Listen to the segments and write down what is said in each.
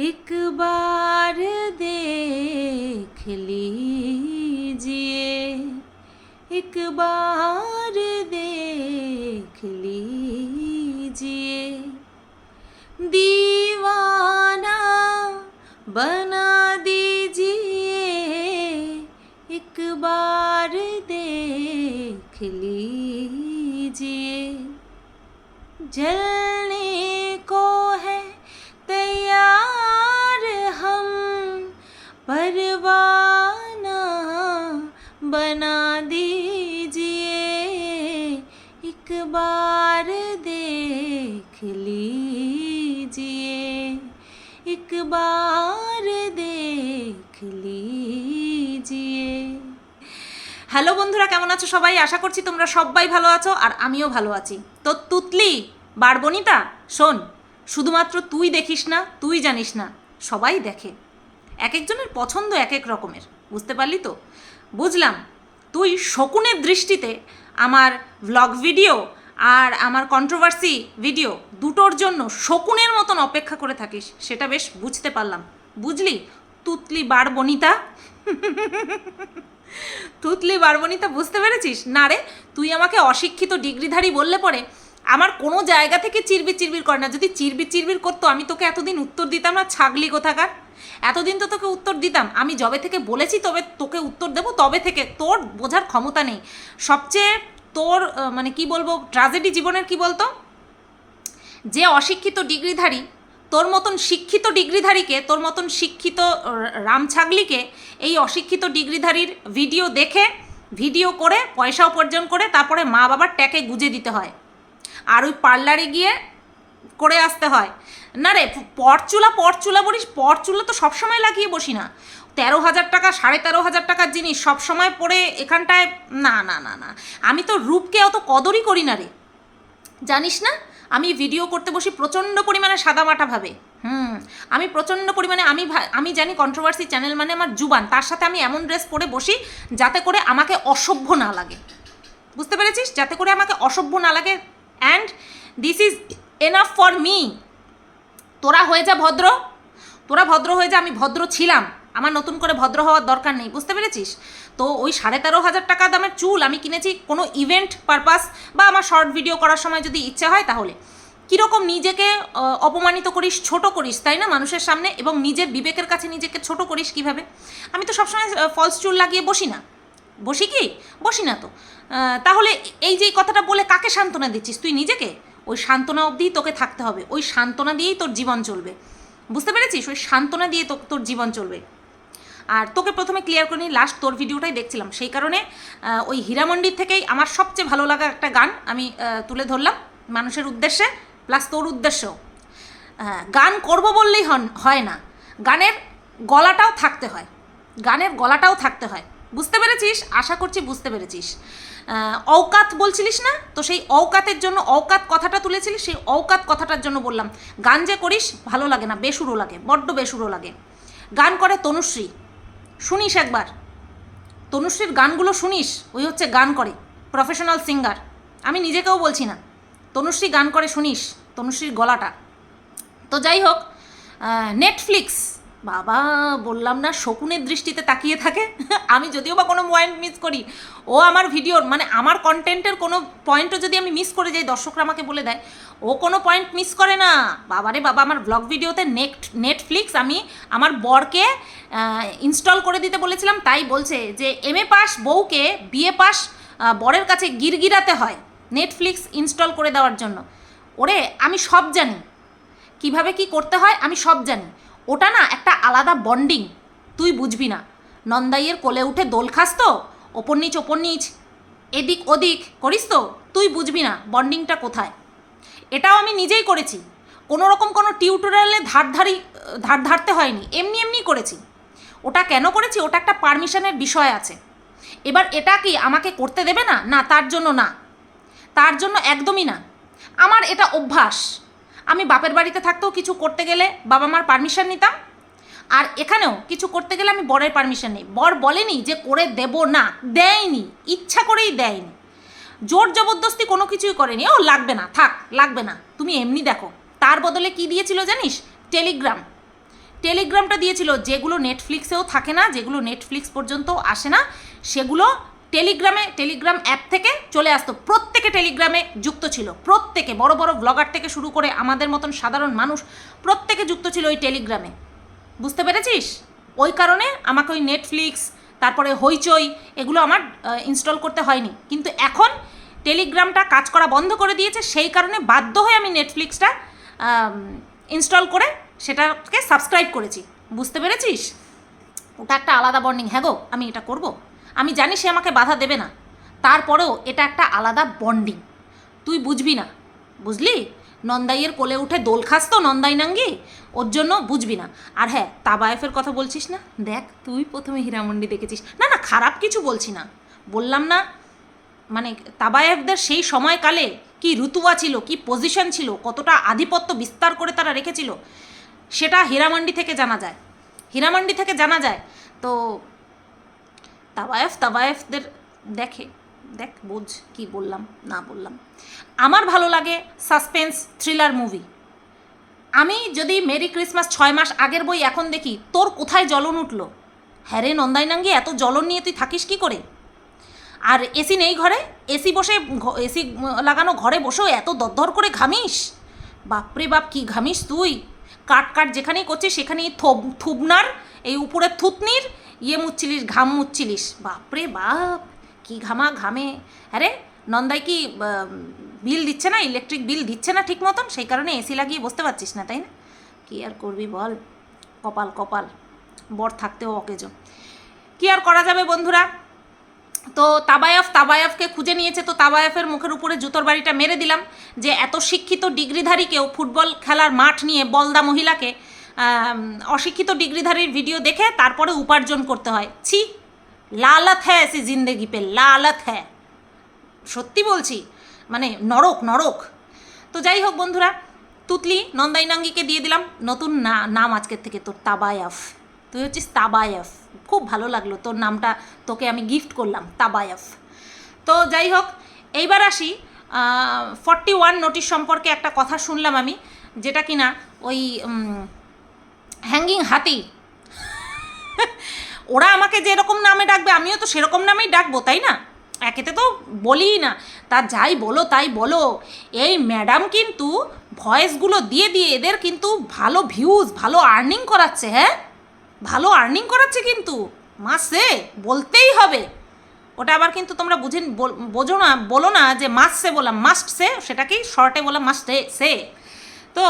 एक बार देख लीजिए, एक बार देख लीजिए। दीवाना बना दीजिए, एक बार देख लीजिए। जलने को लीजिए एक बार देख लीजिए হ্যালো বন্ধুরা কেমন আছো সবাই আশা করছি তোমরা সবাই ভালো আছো আর আমিও ভালো আছি তো তুতলি বারবনিতা শোন শুধুমাত্র তুই দেখিস না তুই জানিস না সবাই দেখে এক একজনের পছন্দ এক এক রকমের বুঝতে পারলি তো বুঝলাম তুই শকুনের দৃষ্টিতে আমার ভ্লগ ভিডিও আর আমার কন্ট্রোভার্সি ভিডিও দুটোর জন্য শকুনের মতন অপেক্ষা করে থাকিস, সেটা বেশ বুঝতে পারলাম। বুঝলি? তুতলি বারবনিতা। তুতলি বারবনিতা, বুঝতে পেরেছিস? না রে, তুই আমাকে অশিক্ষিত ডিগ্রিধারী বললে পরে আমার কোনো জায়গা থেকে চিরবির চিরবির করে না। যদি চিরবির চিরবির করতো, আমি তোকে এতদিন উত্তর দিতাম না, ছাগলি কোথাকার? এতদিন তো তোকে উত্তর দিতাম। আমি যবে থেকে বলেছি তবে তোকে উত্তর দেবো, তবে থেকে তোর বোঝার ক্ষমতা নেই। সবচেয়ে তোর মানে কি বলব ট্রাজেডি জীবনের কি বলতো? যে অশিক্ষিত ডিগ্রিধারী, তোর মতন শিক্ষিত ডিগ্রিধারীকে, তোর মতন শিক্ষিত রামছাগলিকে এই অশিক্ষিত ডিগ্রিধারীর ভিডিও দেখে ভিডিও করে, পয়সা উপার্জন করে, তারপরে মা বাবার ট্যাকে গুজে দিতে হয়। আর ওই পার্লারে গিয়ে করে আসতে হয়। না রে, পরচুলা পরচুলা বলিস, পরচুলা তো সবসময় লাগিয়ে বসি না তেরো হাজার টাকা, সাড়ে তেরো হাজার টাকার জিনিস সবসময় পরে এখানটায়, না না না না। আমি তো রূপকে অত কদরই করি না রে। জানিস না, আমি ভিডিও করতে বসি প্রচণ্ড পরিমাণে সাদামাটাভাবে হুম, আমি প্রচণ্ড পরিমাণে, আমি আমি জানি কন্ট্রোভার্সি চ্যানেল মানে আমার জুবান, তার সাথে আমি এমন ড্রেস পরে বসি যাতে করে আমাকে অসভ্য না লাগে। বুঝতে পেরেছিস? যাতে করে আমাকে অসভ্য না লাগে। And this is enough for me তোরা হয়ে যা ভদ্র। তোরা ভদ্র হয়ে যা, আমি ভদ্র ছিলাম। আমার নতুন করে ভদ্র হওয়ার দরকার নেই, বুঝতে পেরেছিস? তো ওই সাড়ে তেরো হাজার টাকা দামের চুল আমি কিনেছি কোনো ইভেন্ট পারপাস বা আমার শর্ট ভিডিও করার সময় যদি ইচ্ছে হয় তাহলে। কীরকম নিজেকে অপমানিত করিস, ছোট করিস, তাই না, মানুষের সামনে? এবং নিজের বিবেকের কাছে নিজেকে ছোট করিস কীভাবে? আমি তো সবসময় ফলস চুল লাগিয়ে বসি না। বসি কি? বসি না তো। তাহলে এই যে কথাটা বলে কাকে সান্ত্বনা দিচ্ছিস তুই নিজেকে? ওই সান্ত্বনা অবধিই তোকে থাকতে হবে। ওই সান্ত্বনা দিয়েই তোর জীবন চলবে। বুঝতে পেরেছিস? ওই সান্ত্বনা দিয়ে তোর জীবন চলবে। আর তোকে প্রথমে ক্লিয়ার করে নিই লাস্ট তোর ভিডিওটাই দেখছিলাম। সেই কারণে ওই হীরামন্ডির থেকেই আমার সবচেয়ে ভালো লাগা একটা গান আমি তুলে ধরলাম মানুষের উদ্দেশ্যে প্লাস তোর উদ্দেশ্যেও। গান করব বললেই হন- হয় না। গানের গলাটাও থাকতে হয়। গানের গলাটাও থাকতে হয়। বুঝতে পেরেছিস? আশা করছি বুঝতে পেরেছিস। অওকাত বলছিলিস না? তো সেই অওকাতের জন্য, অওকাত কথাটা তুলেছিলিস, সেই অওকাত কথাটার জন্য বললাম, গান যে করিস, ভালো লাগে না বেসুরো লাগে, বড্ড বেসুরো লাগে। গান করে তনুশ্রী। শুনিস একবার। তনুশ্রীর গানগুলো শুনিস? ওই হচ্ছে গান করে প্রফেশনাল সিঙ্গার আমি নিজেকেও বলছি না। তনুশ্রী গান করে শুনিস, তনুশ্রীর গলাটা। তো যাই হোক নেটফ্লিক্স বাবা, বললাম না, শকুনের দৃষ্টিতে তাকিয়ে থাকে। আমি যদিও বা কোনো পয়েন্ট মিস করি। ও আমার ভিডিওর মানে আমার কন্টেন্টের কোনো পয়েন্টও যদি আমি মিস করে যাই, দর্শকরা আমাকে বলে দেয়। ও কোনো পয়েন্ট মিস করে না। বাবারে বাবা, আমার ব্লগ ভিডিওতে নেট নেটফ্লিক্স আমি আমার বরকে ইনস্টল করে দিতে বলেছিলাম, তাই বলছে যে এম এ পাস বউকে বিএ পাস বরের কাছে গিরগিরাতে হয় নেটফ্লিক্স ইনস্টল করে দেওয়ার জন্য। ওরে, আমি সব জানি। কীভাবে কি করতে হয়, আমি সব জানি। ওটা না একটা আলাদা বন্ডিং তুই বুঝবি না। নন্দাইয়ের কোলে উঠে দোল খাস তো, ওপর নিচ ওপর নিচ, এদিক ওদিক করিস তো, তুই বুঝবি না বন্ডিংটা কোথায়। এটাও আমি নিজেই করেছি। কোনো রকম কোনো টিউটোরিয়ালে ধার ধারি, ধার ধারতে হয়নি। এমনি এমনি করেছি। ওটা কেন করেছি? ওটা একটা পারমিশনের বিষয় আছে। এবার এটা কি আমাকে করতে দেবে না? না, তার জন্য না। তার জন্য একদমই না। আমার এটা অভ্যাস। আমি বাপের বাড়িতে থাকতেও কিছু করতে গেলে বাবা মার পারমিশন নিতাম। আর এখানেও কিছু করতে গেলে আমি বরের পারমিশন নিই। বর বলেনি যে করে দেব না। দেয়নি। ইচ্ছা করেই দেয়নি। জোর জবরদস্তি কোনো কিছুই করেনি। ও, লাগবে না, থাক, লাগবে না। তুমি এমনি দেখো, তার বদলে কি দিয়েছিল জানিস? টেলিগ্রাম। টেলিগ্রামটা দিয়েছিল, যেগুলো নেটফ্লিক্সেও থাকে না, যেগুলো নেটফ্লিক্স পর্যন্ত আসে না, সেগুলো টেলিগ্রামে, টেলিগ্রাম অ্যাপ থেকে চলে আসতো। প্রত্যেকে টেলিগ্রামে যুক্ত ছিল, প্রত্যেকে। বড় বড় ব্লগার থেকে শুরু করে আমাদের মতন সাধারণ মানুষ প্রত্যেকে যুক্ত ছিল ওই টেলিগ্রামে। বুঝতে পেরেছিস? ওই কারণে আমাকে ওই নেটফ্লিক্স তারপরে হইচই, এগুলো আমার ইনস্টল করতে হয়নি। কিন্তু এখন টেলিগ্রামটা কাজ করা বন্ধ করে দিয়েছে, সেই কারণে বাধ্য হয়ে আমি নেটফ্লিক্সটা ইনস্টল করে সেটাকে সাবস্ক্রাইব করেছি। বুঝতে পেরেছিস? ওটা একটা আলাদা বন্ডিং হ্যাঁ গো, আমি এটা করব। আমি জানি সে আমাকে বাধা দেবে না। তারপরেও এটা একটা আলাদা বন্ডিং তুই বুঝবি না। বুঝলি? নন্দাইয়ের কোলে উঠে দোল খাস তো নন্দাই নাঙ্গি? ওর জন্য বুঝবি না। আর হ্যাঁ তাবায়েফের কথা বলছিস না? দেখ, তুই প্রথমে হীরামন্ডি দেখেছিস। না না, খারাপ কিছু বলছি না। বললাম না মানে তাবায়েফদের সেই সময়কালে কি ঋতুয়া ছিল, কি পজিশন ছিল, কতটা আধিপত্য বিস্তার করে তারা রেখেছিল, সেটা হীরামান্ডি থেকে জানা যায়। হীরামান্ডি থেকে জানা যায়। তো তাবায়েফ, তাবায়েফদের দেখে। দেখ, বোঝ কি বললাম, না বললাম। আমার ভালো লাগে সাসপেন্স থ্রিলার মুভি। আমি যদি মেরি ক্রিসমাস ছয় মাস আগের বই এখন দেখি, তোর কোথায় জ্বলন উঠল? হ্যাঁ রে নন্দাইনাঙ্গি, এত জ্বলন নিয়ে তুই থাকিস কি করে? আর এসি নেই ঘরে? এসি বসে এসি লাগানো ঘরে বসেও এত দরদর করে ঘামিস? বাপরে বাপ, কি ঘামিস তুই? কাট কাট যেখানেই করছিস, সেখানেই থোব থুবনার, এই উপরে থুতনির ইয়ে মুচ্ছিলিস, ঘাম মুচ্ছিলিস। বাপরে বাপ! কি ঘামা ঘামে আরে, নন্দাই কি বিল দিচ্ছে না? ইলেকট্রিক বিল দিচ্ছে না ঠিক মতন? সেই কারণে এসি লাগিয়ে বসতে পারছিস না, তাই না? কি আর করবি বল? কপাল কপাল। বর থাকতেও অকেজো। কি আর করা যাবে বন্ধুরা? তো তাবায়ফ তাবায়ফকে খুঁজে নিয়েছে, তো তাবায়ফের মুখের উপরে জুতোর বাড়িটা মেরে দিলাম যে এত শিক্ষিত ডিগ্রিধারীকেও ফুটবল খেলার মাঠ নিয়ে বলদা মহিলাকে অশিক্ষিত ডিগ্রিধারীর ভিডিও দেখে তারপরে উপার্জন করতে হয়। ছি! লালত হ্যাঁ এসি জিন্দেগি পে, লালত হ্যাঁ সত্যি বলছি মানে নরক নরক। তো যাই হোক বন্ধুরা, তুতলি নন্দাইনাঙ্গিকে দিয়ে দিলাম। নতুন না, নাম আজকের থেকে তোর তাবায়াফ। তুই হচ্ছিস তাবায়াফ। খুব ভালো লাগল তোর নামটা, তোকে আমি গিফট করলাম, তাবায়াফ। তো যাই হোক, এইবার আসি ফর্টি ওয়ান নোটিশ সম্পর্কে একটা কথা শুনলাম আমি, যেটা কিনা ওই হ্যাঙ্গিং হাতি ওরা আমাকে যেরকম নামে ডাকবে, আমিও তো সেরকম নামেই ডাকবো, তাই না? একেতে তো বলি না। তা যাই বলো, তাই বলো। এই ম্যাডাম কিন্তু ভয়েসগুলো দিয়ে দিয়ে এদের কিন্তু ভালো ভিউজ ভালো আর্নিং করাচ্ছে হ্যাঁ? ভালো আর্নিং করাচ্ছে কিন্তু। মাসে বলতেই হবে। ওটা আবার কিন্তু তোমরা বুঝে বোঝো না, বলো না যে মাস্ট সে বললাম মাস্ট সে, সেটাকেই শর্টে বললাম মাস্ট সে। তো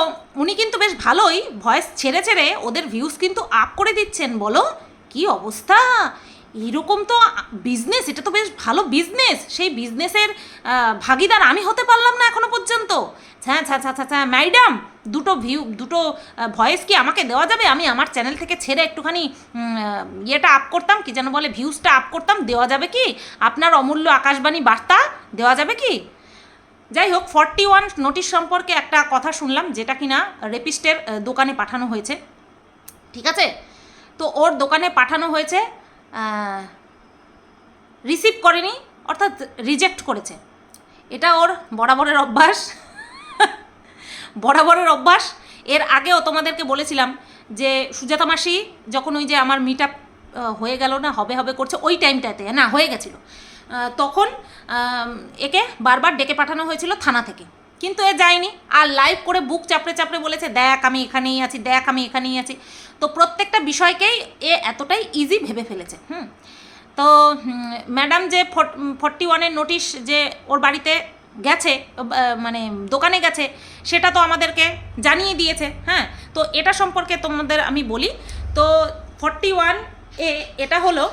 উনি কিন্তু বেশ ভালোই ভয়েস ছেড়ে ছেড়ে ওদের ভিউজ কিন্তু আপ করে দিচ্ছেন, বলো। কি অবস্থা? এরকম তো বিজনেস এটা তো বেশ ভালো বিজনেস সেই বিজনেসের ভাগিদার আমি হতে পারলাম না এখনও পর্যন্ত। হ্যাঁ হ্যাঁ হ্যাঁ হ্যাঁ ম্যাডাম দুটো ভিউ দুটো ভয়েস কি আমাকে দেওয়া যাবে? আমি আমার চ্যানেল থেকে ছেড়ে একটুখানি ইয়েটা আপ করতাম, কি যেন বলে ভিউজটা আপ করতাম, দেওয়া যাবে কি? আপনার অমূল্য আকাশবাণী বার্তা দেওয়া যাবে কি? যাই হোক ফর্টি ওয়ান নোটিশ সম্পর্কে একটা কথা শুনলাম, যেটা কিনা রেপিস্টের দোকানে পাঠানো হয়েছে। ঠিক আছে? তো ওর দোকানে পাঠানো হয়েছে রিসিভ করেনি, অর্থাৎ রিজেক্ট করেছে। এটা ওর বরাবরের অভ্যাস। বরাবরের অভ্যাস। এর আগেও তোমাদেরকে বলেছিলাম যে, সুজাতা মাসি যখন ওই যে আমার মিট আপ হয়ে গেল না, হবে হবে করছে, ওই টাইমটাতে না, হয়ে গেছিল। তখন একে বারবার ডেকে পাঠানো হয়েছিল থানা থেকে। কিন্তু এ যায়নি। আর লাইভ করে বুক চাপড়ে চাপড়ে বলেছে, দেখ আমি এখানেই আছি, দেখ আমি এখানেই আছি। তো প্রত্যেকটা বিষয়কেই এ এতটাই ইজি ভেবে ফেলেছে, হুম? তো ম্যাডাম যে ফর্টি ওয়ানের নোটিশ যে ওর বাড়িতে গেছে মানে দোকানে গেছে, সেটা তো আমাদেরকে জানিয়ে দিয়েছে হ্যাঁ? তো এটা সম্পর্কে তোমাদের আমি বলি। তো ফর্টি ওয়ান এ এটা হলো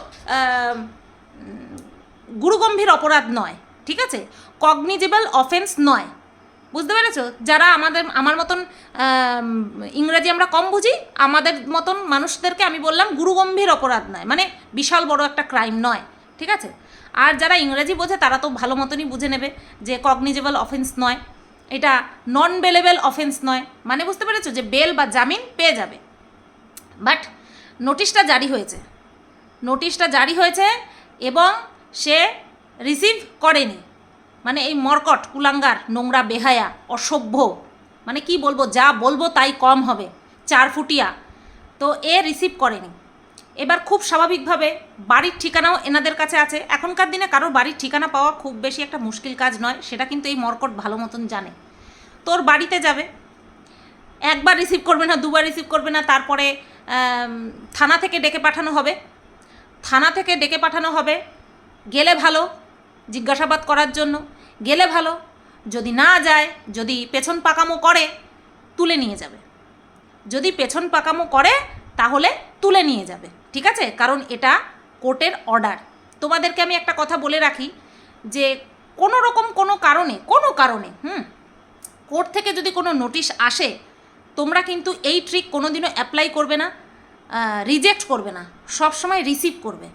গুরুগম্ভীর অপরাধ নয়, ঠিক আছে? কগনিজেবল অফেন্স নয়। বুঝতে পেরেছ? যারা আমাদের, আমার মতন ইংরাজি আমরা কম বুঝি, আমাদের মতন মানুষদেরকে আমি বললাম গুরুগম্ভীর অপরাধ নয়। মানে বিশাল বড় একটা ক্রাইম নয়, ঠিক আছে? আর যারা ইংরেজি বোঝে, তারা তো ভালো মতনই বুঝে নেবে যে কগনিজেবল অফেন্স নয়। এটা নন বেলেবল অফেন্স নয়। মানে বুঝতে পেরেছ যে বেল বা জামিন পেয়ে যাবে। বাট নোটিশটা জারি হয়েছে। নোটিশটা জারি হয়েছে এবং সে রিসিভ করেনি। মানে এই মর্কট, কুলাঙ্গার, নোংরা, বেহায়া, অসভ্য মানে কি বলব, যা বলব তাই কম হবে, চার ফুটিয়া। তো এ রিসিভ করেনি। এবার খুব স্বাভাবিকভাবে বাড়ির ঠিকানাও এনাদের কাছে আছে। এখনকার দিনে কারোর বাড়ির ঠিকানা পাওয়া খুব বেশি একটা মুশকিল কাজ নয়, সেটা কিন্তু এই মর্কট ভালো মতন জানে। তোর বাড়িতে যাবে। একবার রিসিভ করবে না, দুবার রিসিভ করবে না, তারপরে থানা থেকে ডেকে পাঠানো হবে। থানা থেকে ডেকে পাঠানো হবে। গেলে ভালো, জিজ্ঞাসাবাদ করার জন্য। গেলে ভালো, যদি না যায়, যদি পেছন পাকামো করে, তুলে নিয়ে যাবে। যদি পেছন পাকামো করে, তাহলে তুলে নিয়ে যাবে। ঠিক আছে? কারণ এটা কোর্টের অর্ডার। তোমাদেরকে আমি একটা কথা বলে রাখি যে, কোনো রকম কোনো কারণে কোনো কারণে, হুম? কোর্ট থেকে যদি কোনো নোটিশ আসে, তোমরা কিন্তু এই ট্রিক কোনোদিনও অ্যাপ্লাই করবে না রিজেক্ট করবে না। সব সময় রিসিভ করবে।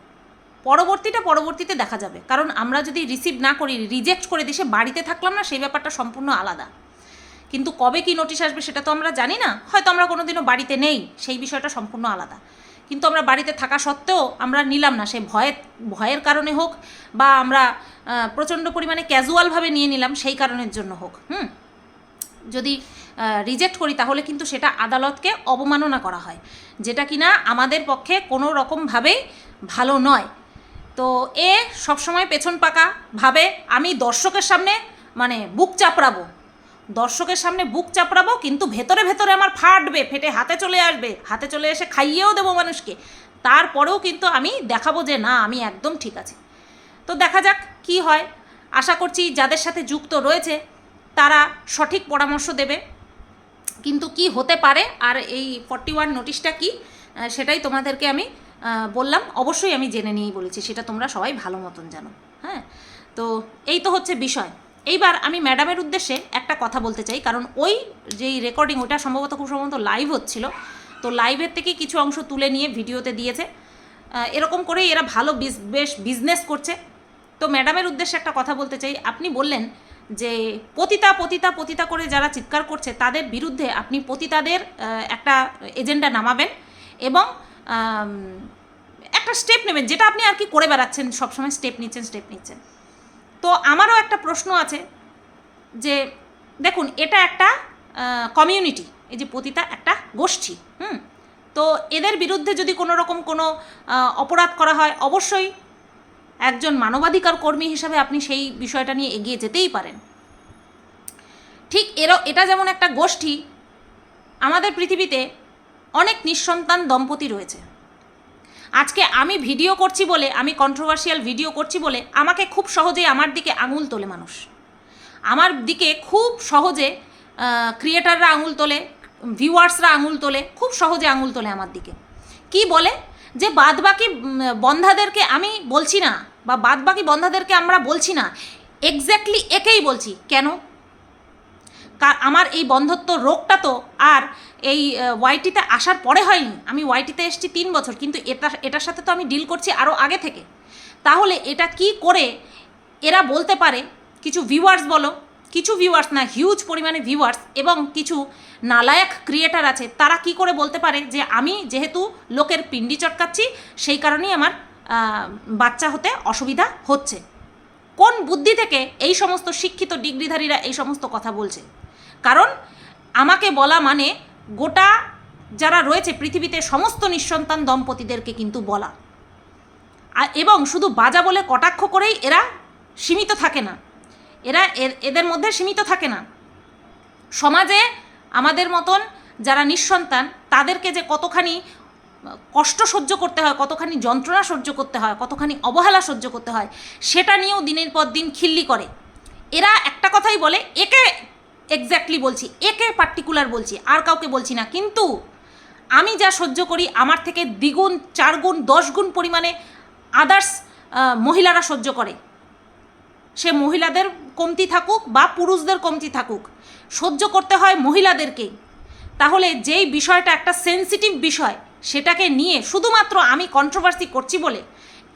পরবর্তীটা পরবর্তীতে দেখা যাবে। কারণ আমরা যদি রিসিভ না করি রিজেক্ট করে দিই সে বাড়িতে থাকলাম না, সেই ব্যাপারটা সম্পূর্ণ আলাদা। কিন্তু কবে কি নোটিশ আসবে সেটা তো আমরা জানি না। হয়তো আমরা কোনোদিনও বাড়িতে নেই, সেই বিষয়টা সম্পূর্ণ আলাদা। কিন্তু আমরা বাড়িতে থাকা সত্ত্বেও আমরা নিলাম না, সে ভয়ের ভয়ের কারণে হোক বা আমরা প্রচণ্ড পরিমাণে ক্যাজুয়ালভাবে নিয়ে নিলাম, সেই কারণের জন্য হোক, হুম? যদি রিজেক্ট করি, তাহলে কিন্তু সেটা আদালতকে অবমাননা করা হয়। যেটা কিনা আমাদের পক্ষে কোনো রকমভাবেই ভালো নয়। তো এ সবসময় পেছন পাকা, ভাবে আমি দর্শকের সামনে মানে বুক চাপড়াবো। দর্শকের সামনে বুক চাপড়াবো, কিন্তু ভেতরে ভেতরে আমার ফাটবে, ফেটে হাতে চলে আসবে। হাতে চলে এসে খাইয়েও দেবো মানুষকে। তারপরেও কিন্তু আমি দেখাবো যে, না, আমি একদম ঠিক আছি। তো দেখা যাক কি হয়। আশা করছি যাদের সাথে যুক্ত রয়েছে, তারা সঠিক পরামর্শ দেবে। কিন্তু কি হতে পারে? আর এই ফর্টি ওয়ান নোটিশটা কি? সেটাই তোমাদেরকে আমি বললাম, অবশ্যই আমি জেনে নিয়েই বলেছি, সেটা তোমরা সবাই ভালো মতন জানো হ্যাঁ? তো এই তো হচ্ছে বিষয়। এইবার আমি ম্যাডামের উদ্দেশ্যে একটা কথা বলতে চাই, কারণ ওই যেই রেকর্ডিং ওটা সম্ভবত খুব সম্ভবত লাইভ হচ্ছিল, তো লাইভের থেকে কিছু অংশ তুলে নিয়ে ভিডিওতে দিয়েছে। এরকম করেই এরা ভালো বেশ বিজনেস করছে। তো ম্যাডামের উদ্দেশ্যে একটা কথা বলতে চাই, আপনি বললেন যে পতিতা পতিতা পতিতা করে যারা চিৎকার করছে, তাদের বিরুদ্ধে আপনি পতিতাদের একটা এজেন্ডা নামাবেন এবং একটা স্টেপ নেবেন, যেটা আপনি আর কি করে বেড়াচ্ছেন, সবসময় স্টেপ নিচ্ছেন স্টেপ নিচ্ছেন। তো আমারও একটা প্রশ্ন আছে যে, দেখুন, এটা একটা কমিউনিটি এই যে পতিতা একটা গোষ্ঠী, হুম? তো এদের বিরুদ্ধে যদি কোনো রকম কোনো অপরাধ করা হয়, অবশ্যই একজন মানবাধিকার কর্মী হিসাবে আপনি সেই বিষয়টা নিয়ে এগিয়ে যেতেই পারেন। ঠিক এরা এটা যেমন একটা গোষ্ঠী, আমাদের পৃথিবীতে অনেক নিঃসন্তান দম্পতি রয়েছে। আজকে আমি ভিডিও করছি বলে, আমি কন্ট্রোভার্সিয়াল ভিডিও করছি বলে আমাকে খুব সহজেই আমার দিকে আঙুল তোলে মানুষ। আমার দিকে খুব সহজে ক্রিয়েটাররা আঙুল তোলে ভিউয়ার্সরা আঙুল তোলে, খুব সহজে আঙুল তোলে আমার দিকে। কি বলে? যে বাদবাকি বন্ধাদেরকে আমি বলছি না, বা বাদবাকি বন্ধাদেরকে আমরা বলছি না। এক্স্যাক্টলি একেই বলছি। কেন? আমার এই বন্ধত্ব রোগটা তো আর এই ওয়াইটিতে আসার পরে হয়নি। আমি ওয়াইটিতে এসেছি তিন বছর, কিন্তু এটা, এটার সাথে তো আমি ডিল করছি আরও আগে থেকে। তাহলে এটা কি করে এরা বলতে পারে? কিছু ভিউয়ার্স বলো, কিছু ভিউয়ার্স না হিউজ পরিমাণে ভিউয়ার্স এবং কিছু নালায়ক ক্রিয়েটার আছে, তারা কি করে বলতে পারে যে আমি যেহেতু লোকের পিন্ডি চটকাচ্ছি, সেই কারণেই আমার বাচ্চা হতে অসুবিধা হচ্ছে। কোন বুদ্ধি থেকে এই সমস্ত শিক্ষিত ডিগ্রিধারীরা এই সমস্ত কথা বলছে? কারণ আমাকে বলা মানে গোটা যারা রয়েছে পৃথিবীতে সমস্ত নিঃসন্তান দম্পতিদেরকে কিন্তু বলা। এবং শুধু বাজা বলে কটাক্ষ করেই এরা সীমিত থাকে না। এরা, এদের মধ্যে সীমিত থাকে না। সমাজে আমাদের মতন যারা নিঃসন্তান, তাদেরকে যে কতখানি কষ্ট সহ্য করতে হয়, কতখানি যন্ত্রণা সহ্য করতে হয়, কতখানি অবহেলা সহ্য করতে হয়, সেটা নিয়েও দিনের পর দিন খিল্লি করে। এরা একটা কথাই বলে, একে এক্স্যাক্টলি বলছি, একে পার্টিকুলার বলছি, আর কাউকে বলছি না। কিন্তু আমি যা সহ্য করি, আমার থেকে দ্বিগুণ চার গুণ দশ গুণ পরিমাণে আদার্স মহিলারা সহ্য করে। সে মহিলাদের কমতি থাকুক বা পুরুষদের কমতি থাকুক, সহ্য করতে হয় মহিলাদেরকেই তাহলে যেই বিষয়টা একটা সেন্সিটিভ বিষয়, সেটাকে নিয়ে শুধুমাত্র আমি কন্ট্রোভার্সি করছি বলে,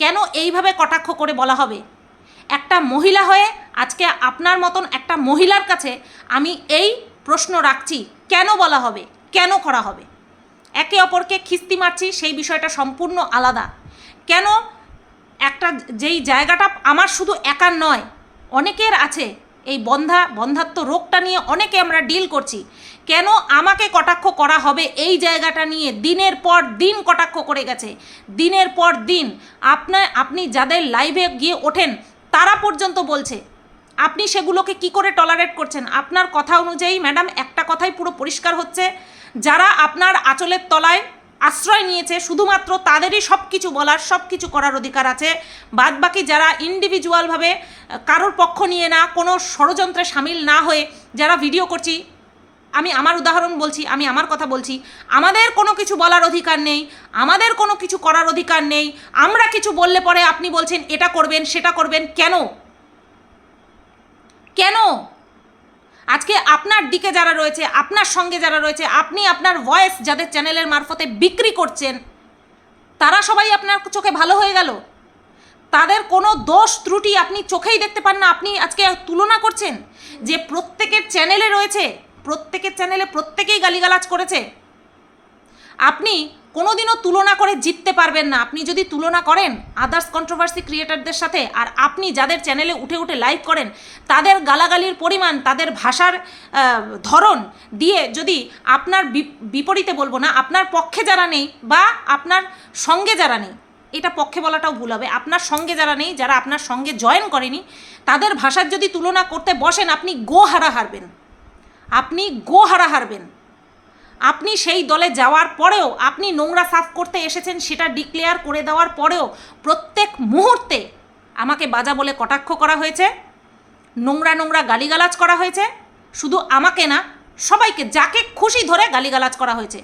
কেন এইভাবে কটাক্ষ করে বলা হবে? একটা মহিলা হয়ে আজকে আপনার মতন একটা মহিলার কাছে আমি এই প্রশ্ন রাখছি, কেন বলা হবে? কেন করা হবে? একে অপরকে খিস্তি মারছি, সেই বিষয়টা সম্পূর্ণ আলাদা। কেন একটা যেই জায়গাটা আমার শুধু একার নয়, অনেকের আছে, এই বন্ধা, বন্ধাত্ম রোগটা নিয়ে অনেকে আমরা ডিল করছি। কেন আমাকে কটাক্ষ করা হবে এই জায়গাটা নিয়ে? দিনের পর দিন কটাক্ষ করে গেছে। দিনের পর দিন, আপনার, আপনি যাদের লাইভে গিয়ে ওঠেন তারা পর্যন্ত বলছে, আপনি সেগুলোকে কি করে টলারেট করছেন? আপনার কথা অনুযায়ী ম্যাডাম একটা কথাই পুরো পরিষ্কার হচ্ছে, যারা আপনার আঁচলের তলায় আশ্রয় নিয়েছে, শুধুমাত্র তাদেরই সব কিছু বলার সব কিছু করার অধিকার আছে। বাদ বাকি যারা ইন্ডিভিজুয়ালভাবে কারোর পক্ষ নিয়ে না, কোনো ষড়যন্ত্রে সামিল না হয়ে, যারা ভিডিও করছি আমি আমার উদাহরণ বলছি, আমি আমার কথা বলছি। আমাদের কোনো কিছু বলার অধিকার নেই, আমাদের কোনো কিছু করার অধিকার নেই। আমরা কিছু বললে পরে আপনি বলছেন, এটা করবেন, সেটা করবেন। কেন? কেন? আজকে আপনার দিকে যারা রয়েছে, আপনার সঙ্গে যারা রয়েছে, আপনি আপনার ভয়েস যাদের চ্যানেলের মারফতে বিক্রি করছেন, তারা সবাই আপনার চোখে ভালো হয়ে গেল? তাদের কোনো দোষ, ত্রুটি আপনি চোখেই দেখতে পান না। আপনি আজকে তুলনা করছেন যে প্রত্যেকের চ্যানেলে রয়েছে প্রত্যেকের চ্যানেলে প্রত্যেকেই গালিগালাজ করেছে। আপনি কোনোদিনও তুলনা করে জিততে পারবেন না। আপনি যদি তুলনা করেন আদার্স কন্ট্রোভার্সি ক্রিয়েটারদের সাথে আর আপনি যাদের চ্যানেলে উঠে উঠে লাইভ করেন, তাদের গালাগালির পরিমাণ, তাদের ভাষার ধরন দিয়ে যদি আপনার বিপ- বিপরীতে বলব না, আপনার পক্ষে যারা নেই বা আপনার সঙ্গে যারা নেই, এটা পক্ষে বলাটাও ভুল হবে। আপনার সঙ্গে যারা নেই, যারা আপনার সঙ্গে জয়েন করেনি, তাদের ভাষার যদি তুলনা করতে বসেন, আপনি গো হারা হারবেন। আপনি গো হারা হারবেন। আপনি সেই দলে যাওয়ার পরেও, আপনি নোংরা সাফ করতে এসেছেন সেটা ডিক্লেয়ার করে দেওয়ার পরেও প্রত্যেক মুহূর্তে আমাকে বাজা বলে কটাক্ষ করা হয়েছে, নোংরা নোংরা গালিগালাজ করা হয়েছে, শুধু আমাকে না, সবাইকে যাকে খুশি ধরে গালিগালাজ করা হয়েছে।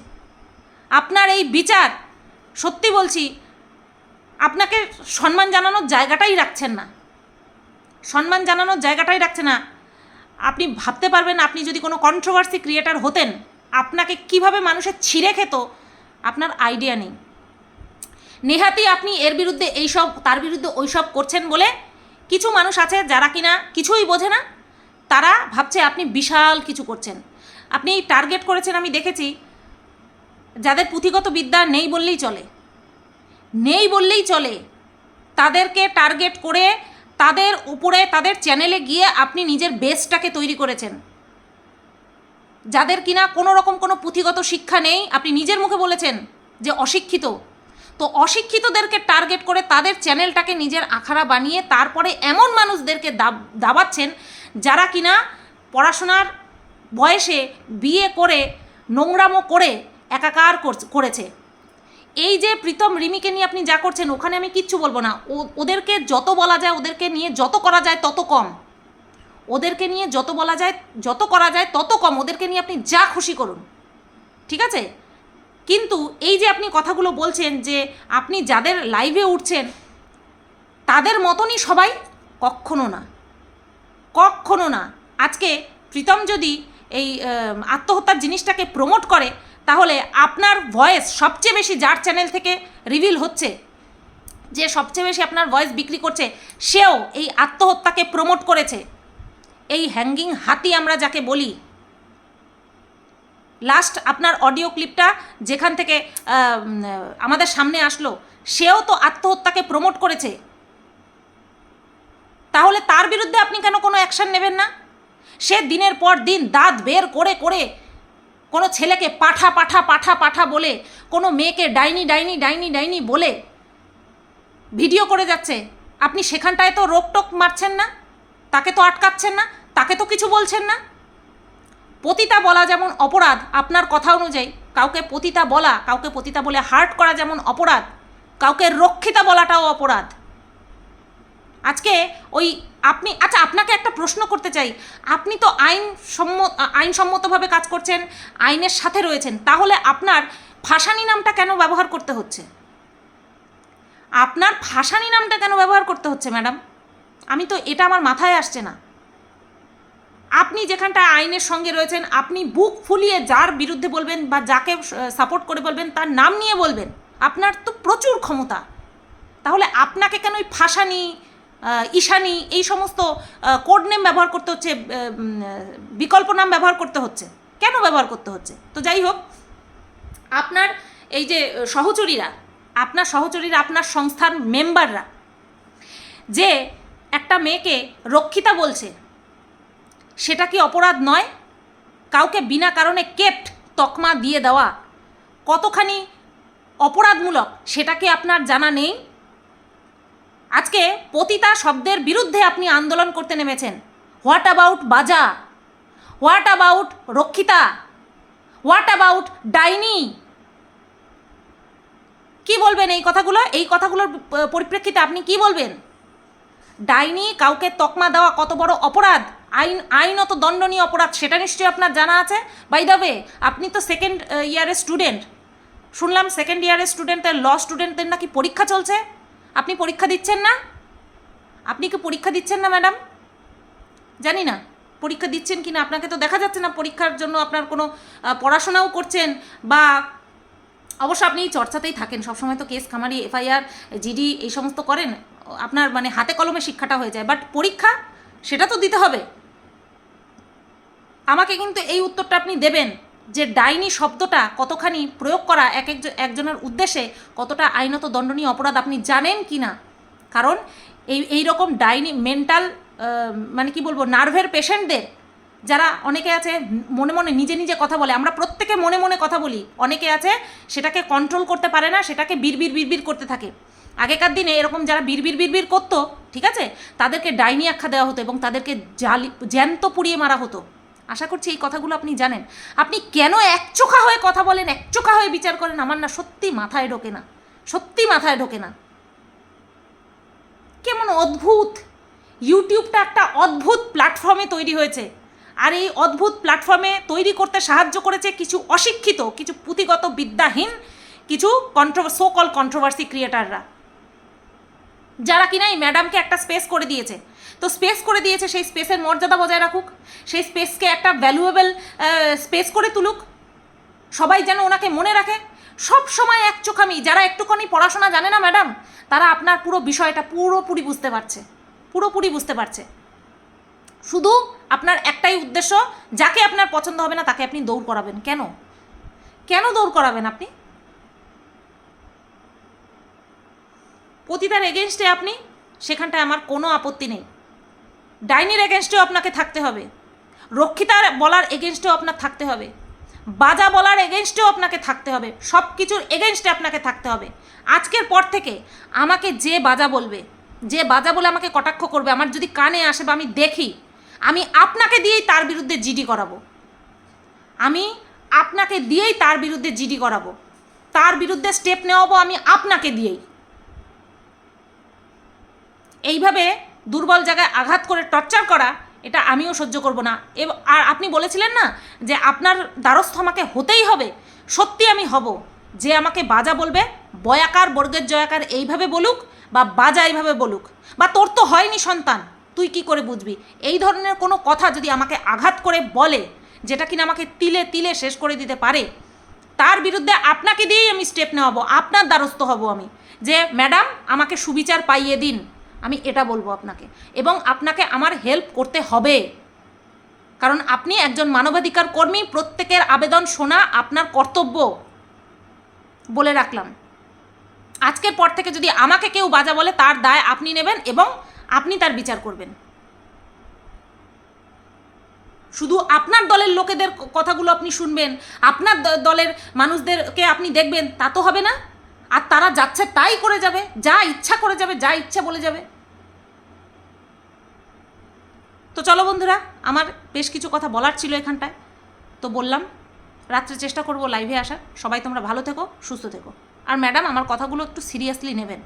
আপনার এই বিচার, সত্যি বলছি, আপনাকে সম্মান জানানোর জায়গাটাই রাখছেন না। সম্মান জানানোর জায়গাটাই রাখছে না। আপনি ভাবতে পারবেন আপনি যদি কোনো কন্ট্রোভার্সি ক্রিয়েটার হতেন, আপনাকে কীভাবে মানুষের ছিঁড়ে খেত, আপনার আইডিয়া নেই। নেহাতি আপনি এর বিরুদ্ধে এইসব, তার বিরুদ্ধে ওইসব করছেন বলে কিছু মানুষ আছে যারা কিনা কিছুই বোঝে না, তারা ভাবছে আপনি বিশাল কিছু করছেন। আপনি টার্গেট করেছেন, আমি দেখেছি, যাদের পুঁথিগত বিদ্যা নেই বললেই চলে। নেই বললেই চলে। তাদেরকে টার্গেট করে তাদের উপরে, তাদের চ্যানেলে গিয়ে আপনি নিজের বেসটাকে তৈরি করেছেন। যাদের কিনা কোনো রকম কোনো পুঁথিগত শিক্ষা নেই, আপনি নিজের মুখে বলেছেন যে অশিক্ষিত। তো অশিক্ষিতদেরকে টার্গেট করে তাদের চ্যানেলটাকে নিজের আখাড়া বানিয়ে তারপরে এমন মানুষদেরকে দাব- দাবাচ্ছেন যারা কিনা পড়াশোনার বয়সে বিয়ে করে, নোংরামো করে, একাকার করছ- করেছে। এই যে প্রীতম রিমিকে নিয়ে আপনি যা করছেন, ওখানে আমি কিচ্ছু বলব না। ওদেরকে যত বলা যায়, ওদেরকে নিয়ে যত করা যায় তত কম। ওদেরকে নিয়ে যত বলা যায়, যত করা যায় তত কম। ওদেরকে নিয়ে আপনি যা খুশি করুন। ঠিক আছে? কিন্তু এই যে আপনি কথাগুলো বলছেন যে আপনি যাদের লাইভে উঠছেন, তাদের মতনই সবাই কখনো না। কখনো না। আজকে প্রীতম যদি এই আত্মহত্যার জিনিসটাকে প্রমোট করে তাহলে আপনার ভয়েস সবচেয়ে বেশি যার চ্যানেল থেকে রিভিল হচ্ছে, যে সবচেয়ে বেশি আপনার ভয়েস বিক্রি করছে, সেও এই আত্মহত্যাকে প্রমোট করেছে। এই হ্যাঙ্গিং হাতি আমরা যাকে বলি লাস্ট আপনার অডিও ক্লিপটা যেখান থেকে আমাদের সামনে আসলো, সেও তো আত্মহত্যাকে প্রমোট করেছে। তাহলে তার বিরুদ্ধে আপনি কেন কোনো অ্যাকশন নেবেন না? সে দিনের পর দিন দাঁত বের করে করে কোনো ছেলেকে পাঠা পাঠা পাঠা পাঠা বলে, কোনো মেয়েকে ডাইনি ডাইনি ডাইনি ডাইনি বলে ভিডিও করে যাচ্ছে, আপনি সেখানটায় তো রোকটোক মারছেন না, তাকে তো আটকাচ্ছেন না, তাকে তো কিছু বলছেন না। পতিতা বলা যেমন অপরাধ, আপনার কথা অনুযায়ী, কাউকে পতিতা বলা, কাউকে পতিতা বলে হার্ট করা যেমন অপরাধ, কাউকে রক্ষিতা বলাটাও অপরাধ। আজকে ওই আপনি আচ্ছা আপনাকে একটা প্রশ্ন করতে চাই। আপনি তো আইন সম্মত আইনসম্মতভাবে কাজ করছেন, আইনের সাথে রয়েছেন, তাহলে আপনার ফাঁসানি নামটা কেন ব্যবহার করতে হচ্ছে? আপনার ফাঁসানি নামটা কেন ব্যবহার করতে হচ্ছে, ম্যাডাম? আমি তো, এটা আমার মাথায় আসছে না। আপনি যেখানটা আইনের সঙ্গে রয়েছেন, আপনি বুক ফুলিয়ে যার বিরুদ্ধে বলবেন বা যাকে সাপোর্ট করে বলবেন, তার নাম নিয়ে বলবেন, আপনার তো প্রচুর ক্ষমতা। তাহলে আপনাকে কেন ওই ফাঁসানি ঈশানি, এই সমস্ত কোড নেম ব্যবহার করতে হচ্ছে বিকল্প নাম ব্যবহার করতে হচ্ছে। কেন ব্যবহার করতে হচ্ছে? তো যাই হোক, আপনার এই যে সহচরীরা, আপনার সহচরীরা, আপনার সংস্থার মেম্বাররা যে একটা মেয়েকে রক্ষিতা বলছে, সেটা কি অপরাধ নয়? কাউকে বিনা কারণে কেপ্ট তকমা দিয়ে দেওয়া, কতখানি অপরাধমূলক, সেটা কি আপনার জানা নেই? আজকে পতিতা শব্দের বিরুদ্ধে আপনি আন্দোলন করতে নেমেছেন। হোয়াট অ্যাবাউট বাজা? হোয়াট অ্যাবাউট রক্ষিতা? হোয়াট অ্যাবাউট ডাইনি? কি বলবেন এই কথাগুলো? এই কথাগুলোর পরিপ্রেক্ষিতে আপনি কি বলবেন? ডাইনি কাউকে তকমা দেওয়া কত বড় অপরাধ? আইন, আইনত দণ্ডনীয় অপরাধ, সেটা নিশ্চয়ই আপনার জানা আছে? বাই দ্য ওয়ে আপনি তো সেকেন্ড ইয়ারের স্টুডেন্ট শুনলাম সেকেন্ড ইয়ারের স্টুডেন্টদের ল স্টুডেন্টদের নাকি পরীক্ষা চলছে? আপনি পরীক্ষা দিচ্ছেন না? আপনি কি পরীক্ষা দিচ্ছেন না, ম্যাডাম? জানি না। পরীক্ষা দিচ্ছেন কি না? আপনাকে তো দেখা যাচ্ছে না পরীক্ষার জন্য আপনার কোনো পড়াশোনাও করছেন বা অবশ্য আপনি চর্চাতেই থাকেন। সবসময় তো কেস, খামারি, এফআইআর, জিডি এই সমস্ত করেন। আপনার মানে হাতে কলমে শিক্ষাটা হয়ে যায়। বাট পরীক্ষা, সেটা তো দিতে হবে। আমাকে কিন্তু এই উত্তরটা আপনি দেবেন। যে ডাইনি শব্দটা কতখানি প্রয়োগ করা এক একজন একজনের উদ্দেশ্যে কতটা আইনত দণ্ডনীয় অপরাধ আপনি জানেন কি না? কারণ এই এই রকম ডাইনি মেন্টাল মানে কি বলব, নার্ভের পেশেন্টদের যারা অনেকে আছে মনে মনে নিজে নিজে কথা বলে, আমরা প্রত্যেকে মনে মনে কথা বলি, অনেকে আছে সেটাকে কন্ট্রোল করতে পারে না, সেটাকে বিড়বির বিড়বির করতে থাকে। আগেকার দিনে এরকম যারা বিড়বির বিড়বির করতো, ঠিক আছে? তাদেরকে ডাইনি আখ্যা দেওয়া হতো এবং তাদেরকে জালি জ্যান্ত পুড়িয়ে মারা হতো। আশা করছি এই কথাগুলো আপনি জানেন। আপনি কেন একচোখা হয়ে কথা বলেন, একচোখা হয়ে বিচার করেন? আমার না সত্যি মাথায় ঢোকে না। সত্যি মাথায় ঢোকে না। কেমন অদ্ভুত। ইউটিউবটা একটা অদ্ভুত প্ল্যাটফর্মে তৈরি হয়েছে। আর এই অদ্ভুত প্ল্যাটফর্মে তৈরি করতে সাহায্য করেছে কিছু অশিক্ষিত, কিছু পুঁথিগত বিদ্যাহীন, কিছু কন্ট্রো সো কল কন্ট্রোভার্সি ক্রিয়েটাররা যারা কিনা এই ম্যাডামকে একটা স্পেস করে দিয়েছে। তো স্পেস করে দিয়েছে, সেই স্পেসের মর্যাদা বজায় রাখুক, সেই স্পেসকে একটা ভ্যালুয়েবল স্পেস করে তুলুক। সবাই যেন ওনাকে মনে রাখে। সব সময় এক চোখামি, যারা একটুখানি পড়াশোনা জানে না ম্যাডাম তারা আপনার পুরো বিষয়টা পুরোপুরি বুঝতে পারছে। পুরোপুরি বুঝতে পারছে। শুধু আপনার একটাই উদ্দেশ্য, যাকে আপনার পছন্দ হবে না, তাকে আপনি দৌড় করাবেন। কেন? কেন দৌড় করাবেন আপনি? পতিতার এগেনস্টে আপনি, সেখানটায় আমার কোনো আপত্তি নেই। ডাইনির এগেনস্টেও আপনাকে থাকতে হবে। রক্ষিতার বলার এগেনস্টেও আপনার থাকতে হবে। বাজা বলার এগেনস্টেও আপনাকে থাকতে হবে। সব কিছুর এগেনস্টে আপনাকে থাকতে হবে। আজকের পর থেকে আমাকে যে বাজা বলবে, যে বাজা বলে আমাকে কটাক্ষ করবে, আমার যদি কানে আসে বা আমি দেখি, আমি আপনাকে দিয়েই তার বিরুদ্ধে জিডি করাবো। আমি আপনাকে দিয়েই তার বিরুদ্ধে জিডি করাবো। তার বিরুদ্ধে স্টেপ নেওয়াবো আমি আপনাকে দিয়েই। এইভাবে দুর্বল জায়গায় আঘাত করে টর্চার করা, এটা আমিও সহ্য করব না। আর আপনি বলেছিলেন না যে আপনার দ্বারস্থ আমাকে হতেই হবে। সত্যি আমি হব। যে আমাকে বাজা বলবে, বয়াকার, বর্গের জয়াকার এইভাবে বলুক বা বাজা এইভাবে বলুক। বা তোর তো হয়নি সন্তান, তুই কি করে বুঝবি? এই ধরনের কোনো কথা যদি আমাকে আঘাত করে বলে, যেটা কিনা আমাকে তিলে তিলে শেষ করে দিতে পারে, তার বিরুদ্ধে আপনাকে দিয়েই আমি স্টেপ নেওয়াবো, আপনার দ্বারস্থ হব আমি। যে, ম্যাডাম, আমাকে সুবিচার পাইয়ে দিন। আমি এটা বলব আপনাকে। এবং আপনাকে আমার হেল্প করতে হবে। কারণ আপনি একজন মানবাধিকার কর্মী, প্রত্যেকের আবেদন শোনা আপনার কর্তব্য বলে রাখলাম। আজকের পর থেকে যদি আমাকে কেউ বাজা বলে, তার দায় আপনি নেবেন এবং আপনি তার বিচার করবেন। শুধু আপনার দলের লোকেদের কথাগুলো আপনি শুনবেন, আপনার দলের মানুষদেরকে আপনি দেখবেন, তা তো হবে না। আর তারা যাচ্ছে তাই করে যাবে, যা ইচ্ছা করে যাবে, যা ইচ্ছা বলে যাবে। তো চলো বন্ধুরা, আমার বেশ কিছু কথা বলার ছিল এখানটায়। তো বললাম, রাত্রে চেষ্টা করব লাইভে আসার। সবাই তোমরা ভালো থেকো, সুস্থ থেকো। আর ম্যাডাম আমার কথাগুলো একটু সিরিয়াসলি নেবেন।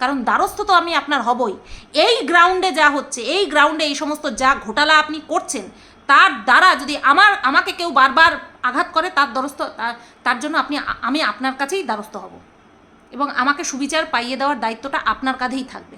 কারণ দ্বারস্থ তো আমি আপনার হবই। এই গ্রাউন্ডে যা হচ্ছে, এই গ্রাউন্ডে এই সমস্ত যা ঘোটালা আপনি করছেন, তার দ্বারা যদি আমার, আমাকে কেউ বারবার আঘাত করে, তার দ্বারস্থ তার জন্য আপনি, আমি আপনার কাছেই দ্বারস্থ হব। এবং আমাকে সুবিচার পাইয়ে দেওয়ার দায়িত্বটা আপনার কাঁধেই থাকবে।